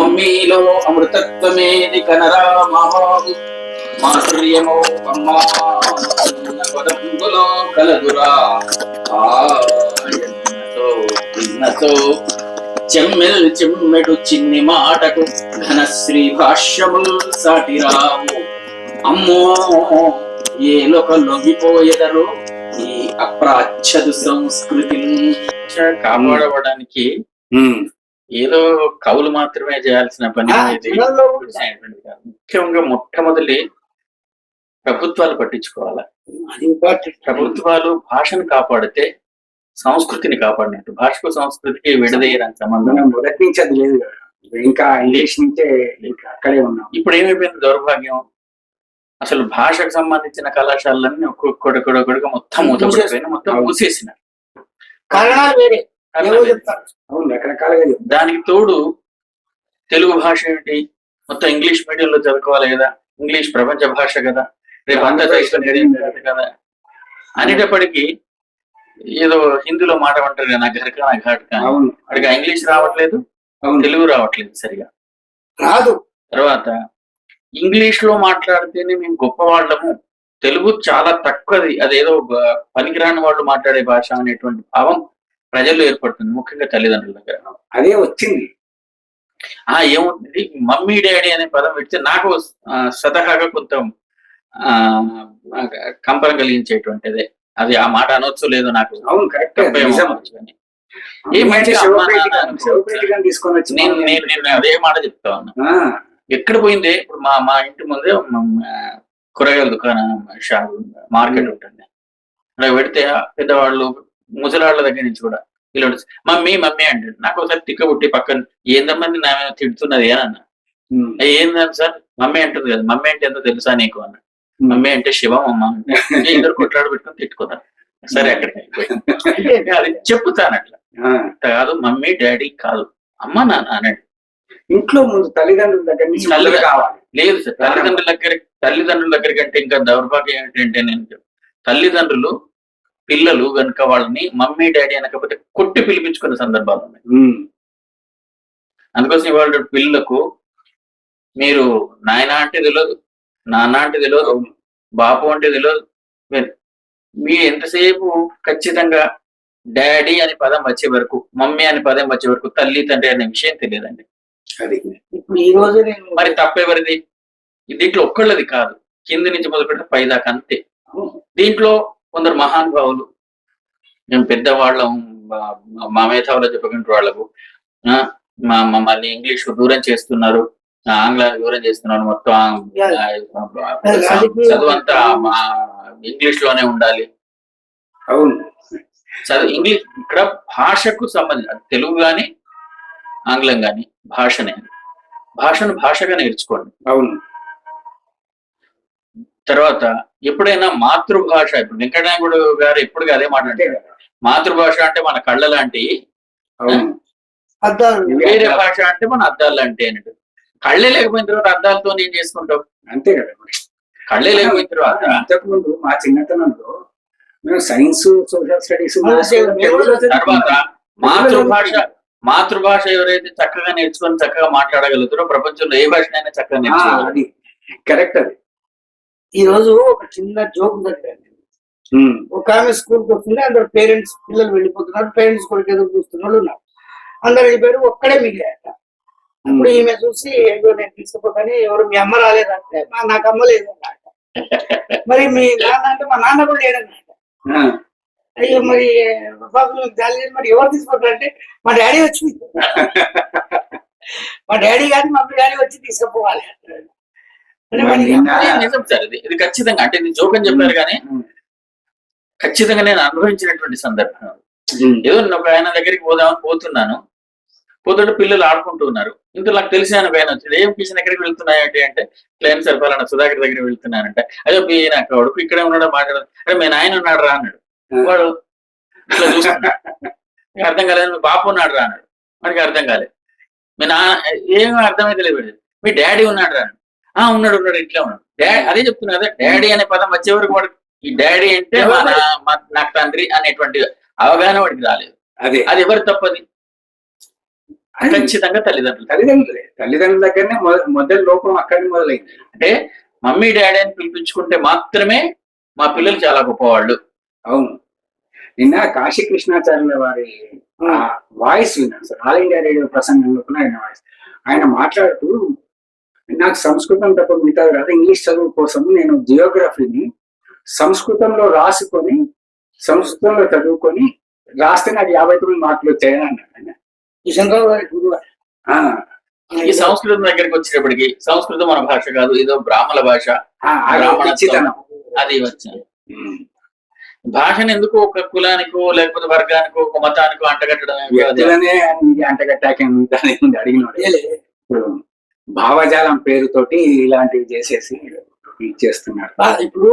మమ్మీలో అమృతత్వమేది కనరా మామావు మాధుర్యమో అమ్మా పదంబులో కలదురా. భిన్నతో చెమ్మెల్ చెమ్మెడు చిన్ని మాటకు ఘనశ్రీ భాష్యముల్ సాటిరావు. అమ్మో ఏ లోక లొంగిపోయేదరు ఈ అప్రాచ్యదు సంస్కృతిని. కాపాడబడానికి ఏదో కవులు మాత్రమే చేయాల్సిన పని. ముఖ్యంగా మొట్టమొదటి ప్రభుత్వాలు పట్టించుకోవాలి. ప్రభుత్వాలు భాషను కాపాడితే సంస్కృతిని కాపాడినట్టు. భాషకు సంస్కృతికి విడదీయడానికి సంబంధం అది లేదు ఇంకా ఇంగ్లీష్ నుంచే ఇంకా అక్కడే ఉన్నాం. ఇప్పుడు ఏమైపోయింది దౌర్భాగ్యం? అసలు భాషకు సంబంధించిన కళాశాలలన్నీ ఒక్కొక్కడొక్కడొక్కడిగా మొత్తం మొత్తం అవును. మూసేసిన కారణాలు వేరే. దానికి తోడు తెలుగు భాష ఏంటి? మొత్తం ఇంగ్లీష్ మీడియంలో చదువుకోవాలి కదా. ఇంగ్లీష్ ప్రపంచ భాష కదా. రేపు అంతర్దేశంలో జరిగింది కదా. అనేటప్పటికీ ఏదో హిందీలో మాట అంటారు కదా నా ఘర్కా నా ఘాట్కా ఆ ఇంగ్లీష్ రావట్లేదు తెలుగు రావట్లేదు సరిగా. రాదు. తర్వాత ఇంగ్లీష్లో మాట్లాడితేనే మేము గొప్పవాళ్ళము. తెలుగు చాలా తక్కువది. అదేదో పనికిరాని వాళ్ళు మాట్లాడే భాష అనేటువంటి భావం ప్రజల్లో ఏర్పడుతుంది ముఖ్యంగా తల్లిదండ్రుల దగ్గర. అదే వచ్చింది. ఆ ఏముంది? మమ్మీ డాడీ అనే పదం పెడితే నాకు స్వతహాగా కొంత కంపరం కలిగించేటువంటిదే. అది ఆ మాట అనొచ్చు లేదో నాకు నేను నేను అదే మాట చెప్తా ఉన్నా. ఎక్కడ పోయింది? ఇప్పుడు మా మా ఇంటి ముందే కూరగాయల దుకాణం షాప్ మార్కెట్ ఉంటుంది. అక్కడ పెడితే పెద్దవాళ్ళు ముసలాళ్ళ దగ్గర నుంచి కూడా వీళ్ళు మమ్మీ మమ్మీ అంటాడు నాకు ఒకసారి తిక్క పుట్టి పక్కన ఏందమ్మని నా తిడుతున్నది? అని అన్న. ఉమ్, "ఏ, ఏందని సార్? మమ్మీ అంటుంది కదా మమ్మీ అంటే ఎంతో తెలుసా నీకు? అన్న. మమ్మీ అంటే శివం అమ్మ. అంటే, "ఏ, ఇద్దరు కొట్లాడు పెట్టుకొని తిట్టుకున్నారు సరే అక్కడికి అది చెప్పుతాను అట్లా. కాదు మమ్మీ డాడీ కాదు. అమ్మ నాన్న అనండి ఇంట్లో ముందు తల్లిదండ్రుల దగ్గర నుంచి లేదు సార్ తల్లిదండ్రుల దగ్గర తల్లిదండ్రుల దగ్గర కంటే ఇంకా దౌర్భాగ్యం ఏంటంటే నేను తల్లిదండ్రులు పిల్లలు కనుక వాళ్ళని మమ్మీ డాడీ అనకపోతే కొట్టి పిలిపించుకునే సందర్భాలు ఉన్నాయి. అందుకోసం ఇవాళ పిల్లలకు మీరు నాయన అంటే తెలియదు నాన్న అంటే తెలియదు బాపు అంటే తెలియదు మీరు- ఎంతసేపు ఖచ్చితంగా డాడీ అనే పదం వచ్చే వరకు మమ్మీ అనే పదం వచ్చే వరకు తల్లి తండ్రి అనే విషయం తెలియదండి. అది. ఇప్పుడు ఈ రోజు నేను మరి తప్పెవరిది? దీంట్లో ఒక్కళ్ళది కాదు. కింది నుంచి మొదలుపెడితే పైదాకా అంతే. దీంట్లో కొందరు మహానుభావులు. మేము పెద్దవాళ్ళం మా- మేధావులు చెప్పుకుంటే వాళ్ళకు. మా మమ్మల్ని ఇంగ్లీష్ దూరం చేస్తున్నారు. ఆంగ్లం దూరం చేస్తున్నారు మొత్తం. ఆ, ఆ, చదువు అంతా మా ఇంగ్లీష్లోనే ఉండాలి. అవును. చదువు ఇంగ్లీష్ ఇక్కడ భాషకు సంబంధించి తెలుగు గాని ఆంగ్లం గాని భాషనే. భాషను భాషగా నేర్చుకోండి. అవును. తర్వాత ఎప్పుడైనా మాతృభాష ఇప్పుడు వెంకటనాయుడు గారు ఎప్పుడు అదే మాట్లాడారు కదా. మాతృభాష అంటే మన కళ్ళ లాంటి వేరే భాష అంటే మన అద్దాలు లాంటి అన్నట్టు. కళ్ళే లేకపోయిన తర్వాత అద్దాలతో ఏం చేసుకుంటావు? అంతే కదా. కళ్ళే లేకపోయిన తర్వాత. అంతకు ముందు మా చిన్నతనంలో మేము సైన్స్ సోషల్ స్టడీస్ తర్వాత మాతృభాష మాతృభాష ఎవరైతే చక్కగా నేర్చుకొని చక్కగా మాట్లాడగలుగుతారో ప్రపంచంలో ఏ భాషనైనా చక్కగా నేర్చుకోవాలి కరెక్ట్ అది. ఈ రోజు ఒక చిన్న జోక్ ఉమ్, ఒక ఆమె స్కూల్కి వస్తుంది అందరు పేరెంట్స్ పిల్లలు వెళ్ళిపోతున్నారు పేరెంట్స్ కొడుకు ఎదురు చూస్తున్న వాళ్ళు ఉన్నారు. అందరు వెళ్ళిపోయారు ఒక్కడే మిగిలాయట అప్పుడు ఈమె చూసి ఏదో నేను తీసుకుపోతాను ఎవరు మీ అమ్మ రాలేదంటే "మా- నాకు అమ్మ లేదన్నమాట మరి మీ నాన్న అంటే మా నాన్న కూడా లేడన్నమాట. అయ్యో మరి బాబు జాలి మరి ఎవరు తీసుకుంటారు అంటే మా డాడీ వచ్చి మా డాడీ కానీ మమ్మీ డాడీ వచ్చి తీసుకుపోవాలి అంటాడు. నిజం సార్ ఇది ఇది ఖచ్చితంగా అంటే ఇది జోక్ అని చెప్పారు కానీ ఖచ్చితంగా నేను అనుభవించినటువంటి సందర్భం. ఏదో నేను ఒక ఆయన దగ్గరికి పోదామని పోతున్నాను. పోతుంటే పిల్లలు ఆడుకుంటూ ఉన్నారు. ఇంత నాకు తెలిసిన ఆయన పైన వచ్చింది ఏం కిషన్ ఎక్కడికి వెళ్తున్నాయంటే అంటే? ప్లేన్ సార్ ఫలానా సుధాకర్ దగ్గర వెళ్తున్నానంటే. అదే మీ నా కొడుకు ఇక్కడే ఉన్నాడు మాట్లాడదు అరే మీ నాయన ఉన్నాడు రా అన్నాడు వాడు ఇట్లా చూస్తున్నాడు. "నీకు అర్థం కాలేదు మీ బాపు ఉన్నాడు రా అన్నాడు. వాడికి అర్థం కాలేదు. మీ నా ఏం అర్థమైతే లేదు. మీ డాడీ ఉన్నాడు రా. ఆ ఉన్నాడు ఉన్నాడు ఇట్లా ఉన్నాడు. డాడీ అదే చెప్తున్నా కదా డాడీ అనే పదం వచ్చే వరకు వాడు ఈ డాడీ అంటే నాకు తండ్రి అనేటువంటి అవగాహన వాడికి రాలేదు. అదే. అది ఎవరు తప్పది? ఖచ్చితంగా తల్లిదండ్రులు. తల్లిదండ్రులే. తల్లిదండ్రుల దగ్గరనే మొద- మొదటి లోపం అక్కడి మొదలైంది. అంటే మమ్మీ డాడీ అని పిలిపించుకుంటే మాత్రమే మా పిల్లలు చాలా గొప్పవాళ్ళు. అవును. నిన్న కాశీ కృష్ణాచార్యుల వారి ఆ. వాయిస్ విన్నాను సార్. ఆల్ ఇండియా రేడియో ప్రసంగంలో కూడా ఆయన వాయిస్. ఆయన మాట్లాడుతూ నాకు సంస్కృతం తప్ప మిగతాది రాదు ఇంగ్లీష్ చదువు కోసం నేను జియోగ్రఫీని సంస్కృతంలో రాసుకొని సంస్కృతంలో చదువుకొని రాస్తే నాకు యాభై తొమ్మిది మార్కులు వచ్చాయని అన్నాడు ఆయన. గారి గురువు ఈ సంస్కృతం దగ్గరికి వచ్చేటప్పటికి సంస్కృతం మన భాష కాదు ఇదో బ్రాహ్మణ భాష. అది వచ్చింది. భాషను ఎందుకు ఒక కులానికో లేకపోతే వర్గానికో ఒక మతానికో అంటగట్టడం ఏమిటో అది భావజాలం పేరుతోటి ఇలాంటివి చేసేసి చేస్తున్నారు. ఇప్పుడు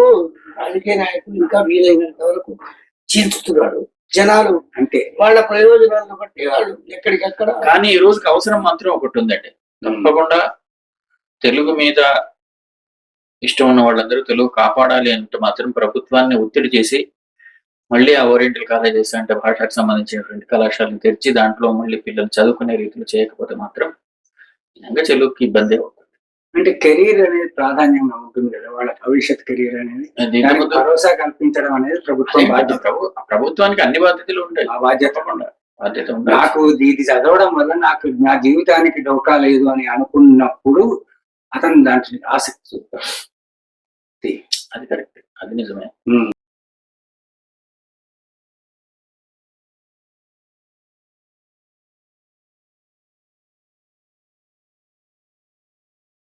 రాజకీయ నాయకులు ఇంకా వీలైనంత వరకు చీల్చుతున్నాడు. జనాలు అంటే వాళ్ళ ప్రయోజనాలను బట్టి వాళ్ళు ఎక్కడికక్కడ కానీ ఈ రోజుకి అవసరం మాత్రం ఒకటి ఉందండి. తప్పకుండా తెలుగు మీద ఇష్టం ఉన్న వాళ్ళందరూ తెలుగు కాపాడాలి అంటే మాత్రం ప్రభుత్వాన్ని ఒత్తిడి చేసి మళ్ళీ ఆ ఓరియంటల్ కాలేజెస్ అంటే భాషకు సంబంధించినటువంటి కళాశాలను తెరిచి దాంట్లో మళ్ళీ పిల్లలు చదువుకునే రీతిలో చేయకపోతే మాత్రం నిజంగా తెలుగుకి ఇబ్బంది. అంటే కెరీర్ అనేది ప్రాధాన్యంగా ఉంటుంది కదా వాళ్ళ భవిష్యత్ కెరీర్ అనేది. భరోసా కల్పించడం అనేది ప్రభుత్వం బాధ్యత. ప్రభు- ప్రభుత్వానికి అన్ని బాధ్యతలు ఉంటాయి. ఆ బాధ్యత తప్పకుండా. బాధ్యత నాకు ఇది చదవడం వల్ల నాకు నా జీవితానికి డోకా లేదు అని అనుకున్నప్పుడు అతను దాంట్లో ఆసక్తి చూపుతాడు. అది కరెక్ట్. అది నిజమే.